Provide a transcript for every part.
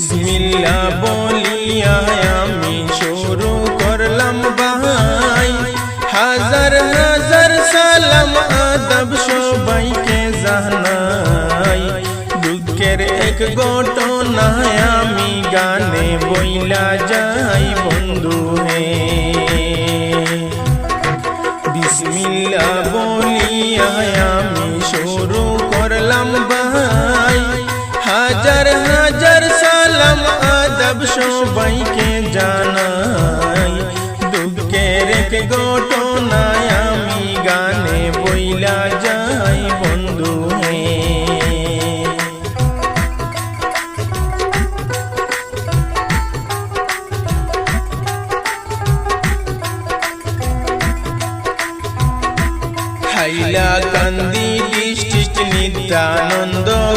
বিসমিল্লা বলিয়া আমি শুরু করলাম বাহাই হাজার হাজার সালাম আদব সবাইকে জানাই। দুঃখের এক ঘটনায় আমি গানে বইলা যাই বন্ধু হে। বিসমিল্লা বলিয়া আমি শুরু করলাম ভাই। হাজার হাজার সালাম আদব সবাইকে জানাই দুঃখের এক ঘটনায় আমি গানে বইলা যাই বন্ধু হাইলা কান্দি ডিস্ট্রিক্ট নিত্যানন্দপুর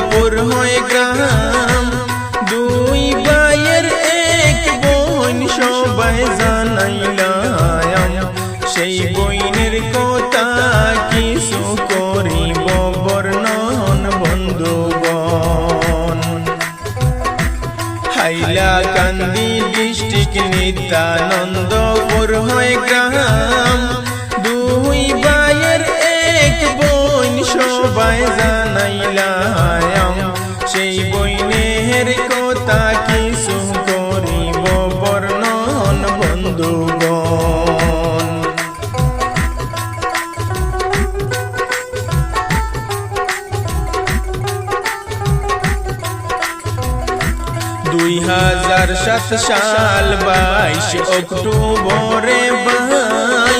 নিত্যানন্দপুর হয় গ্রাম। দুই বায়ের এক বোন সবাই জানাইলাম সেই দুই হাজার সাত সাল বাইশ অক্টোবরে ভাই,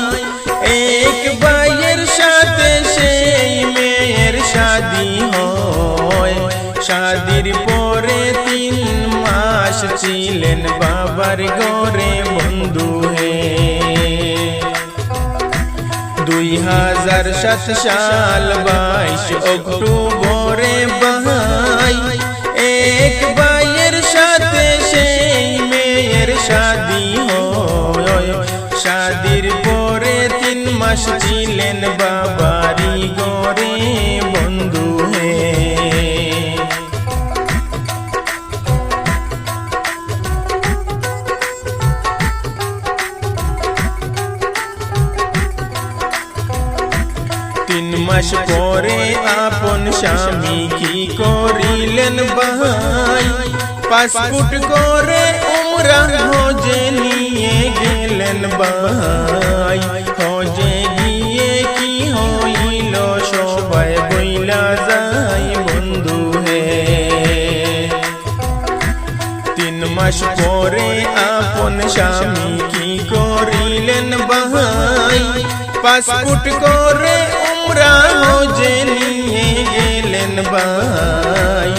এক ভাইয়ের সাথে সেই মেয়ের শাদি হয়। শাদির পরে তিন মাস ছিলেন বাবার ঘরে বন্ধু হে। দুই হাজার সাত সাল বাইশ অক্টোবরে বাহাই এক ভাইয়ের মাস ছিলেন বাবারি গরে বন্ধু হে। তিন মাস পরে আপন স্বামী কি করিলেন ভাই? পাসপোর্ট করে উমরা হজে নিয়ে গেলেন ভাই। হজে স্বামী কি করিলেন বাহাই পাসপোর্ট করে উমরা হজে নিয়ে গেলেন ভাই।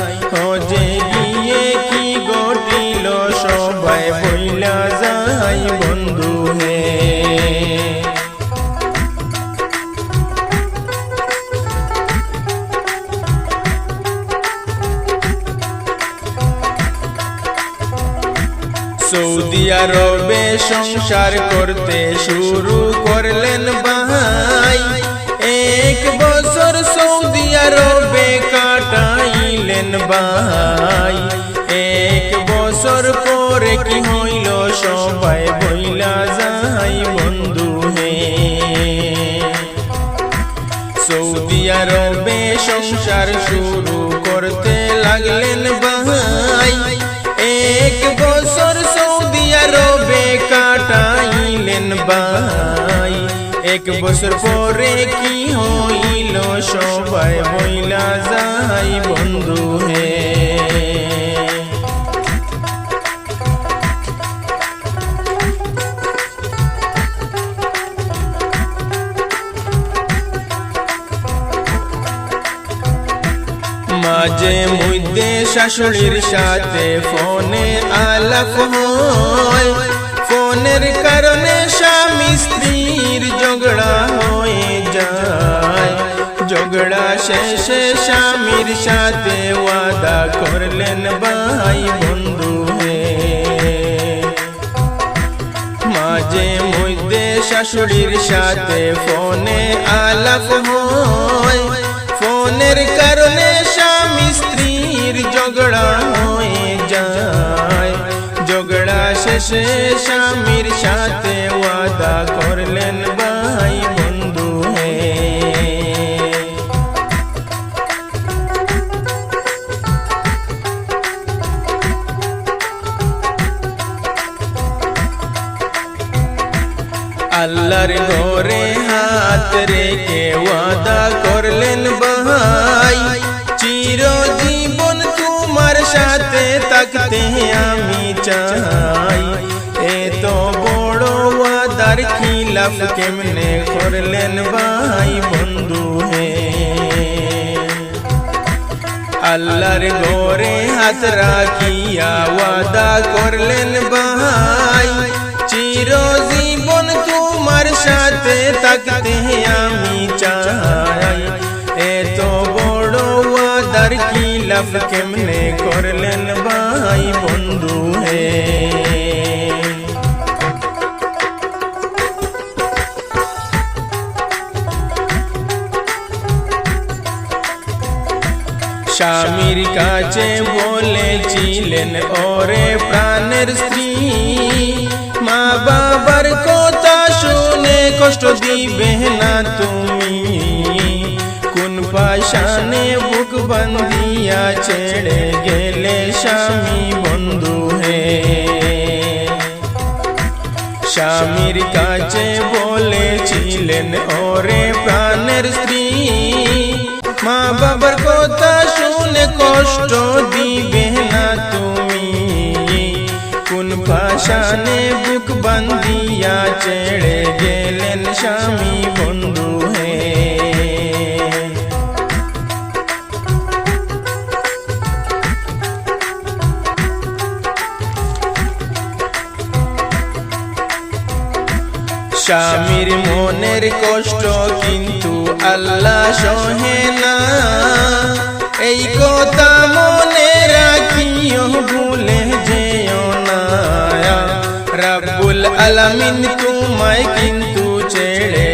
সৌদি আরবে সংসার করতে শুরু করলেন ভাই। এক বছর সৌদি আরবে কাটাইলেন ভাই। এক বছর পরে কি হইল সবাই বইলা যাই বন্ধু হে। সৌদি আরবে সংসার শুরু এক বছর পরে কি হইল? সবাই বইলা যাই, বন্ধু হে। মাঝে মধ্যে শাশুড়ির সাথে ফোনে আলাপ হয়। ফোনের কারণে স্বামী স্ত্রীর ঝগড়া হয়ে যায়। ঝগড়া শেষে স্বামীর সাথে ওয়াদা করলেন ভাই বন্ধু মাঝে মধ্যে শাশুড়ির সাথে ফোনে আলাপ হয়। ফোনের কারণে স্বামী স্ত্রীর ঝগড়া সে স্বামীর সাথে ওয়াদা করলেন ভাই বন্ধু হে। আল্লাহর ঘরে হাত রেখে ওয়াদা করলেন ভাই, চিরজীবন তোমার সাথে থাকতে আমি চাই। এ তো বড় ওয়াদার খিলাফ কেমনে করলেন ভাই বন্ধু হে? আল্লাহর গোরে হাত রাখিয়া ওয়াদা করলেন ভাই। চিরজীবন তোমার সাথে থাকতে আমি চাই। এত বড় ওয়াদার খিলাফ কেমনে স্বামীর কাছে বলেছিলেন, ওরে প্রাণের স্ত্রী, মা বাবার কথা শুনে কষ্ট দিবে না তুমি। কোন পাশানে বুক বন্দিয়া ছেড়ে গেলে স্বামী বন্ধু হে? স্বামীর কাছে বলেছিলেন, ওরে প্রাণের স্ত্রী মা বাবার কথা শুনে কষ্ট দিবে না তুমি। কোন ভাষানে বুক বান্দিয়া ছেড়ে গেলেন স্বামী বন্ধু হে। স্বামীর মনের কষ্ট কিন্তু আল্লাহ সহে না। এই কথা মনে রাখিও, ভুলে যেও না। রাবুল আলামিন তোমায় কিন্তু ছেড়ে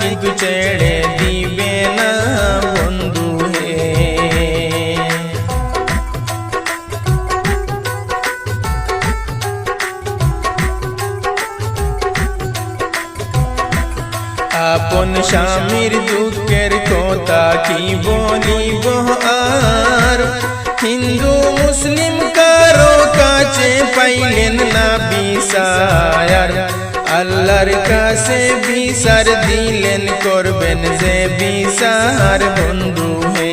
কিন্তু ছেড়ে দিবে না বন্ধু হে। আপন স্বামীর দুঃখের কথা কি বলিব আর? হিন্দু মুসলিম কারও কাছে পাইলেন না বিসার আল্লাহর কাছে বিসার দিলেন করবেন যে বিসার বন্ধু হে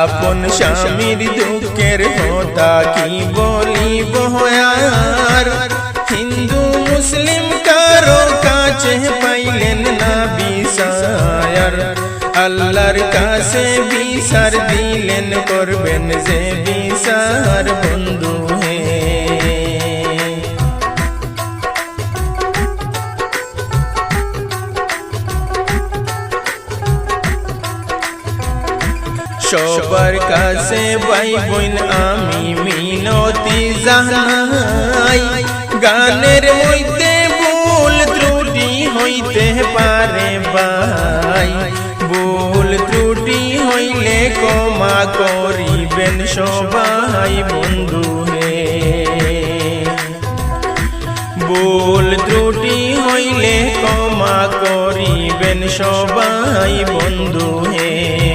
আপন স্বামীর দুঃখের কথা কি বলিব আর? হিন্দু, মুসলিম কারও কাছে পাইলেন না বিসার আল্লাহর কাছে বিসার দিলেন করবেন যে বিসার বন্ধু ভাই বোন, আমি মিনতি জানাই। গানের মধ্যে ভুল ত্রুটি হইতে পারে ভাই। ভুল ত্রুটি হইলে ক্ষমা করিবেন সবাই বন্ধু হে। ভুল ত্রুটি হইলে ক্ষমা করিবেন সবাই বন্ধু হে।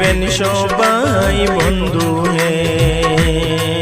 করিবেন সবাই বন্ধু হে।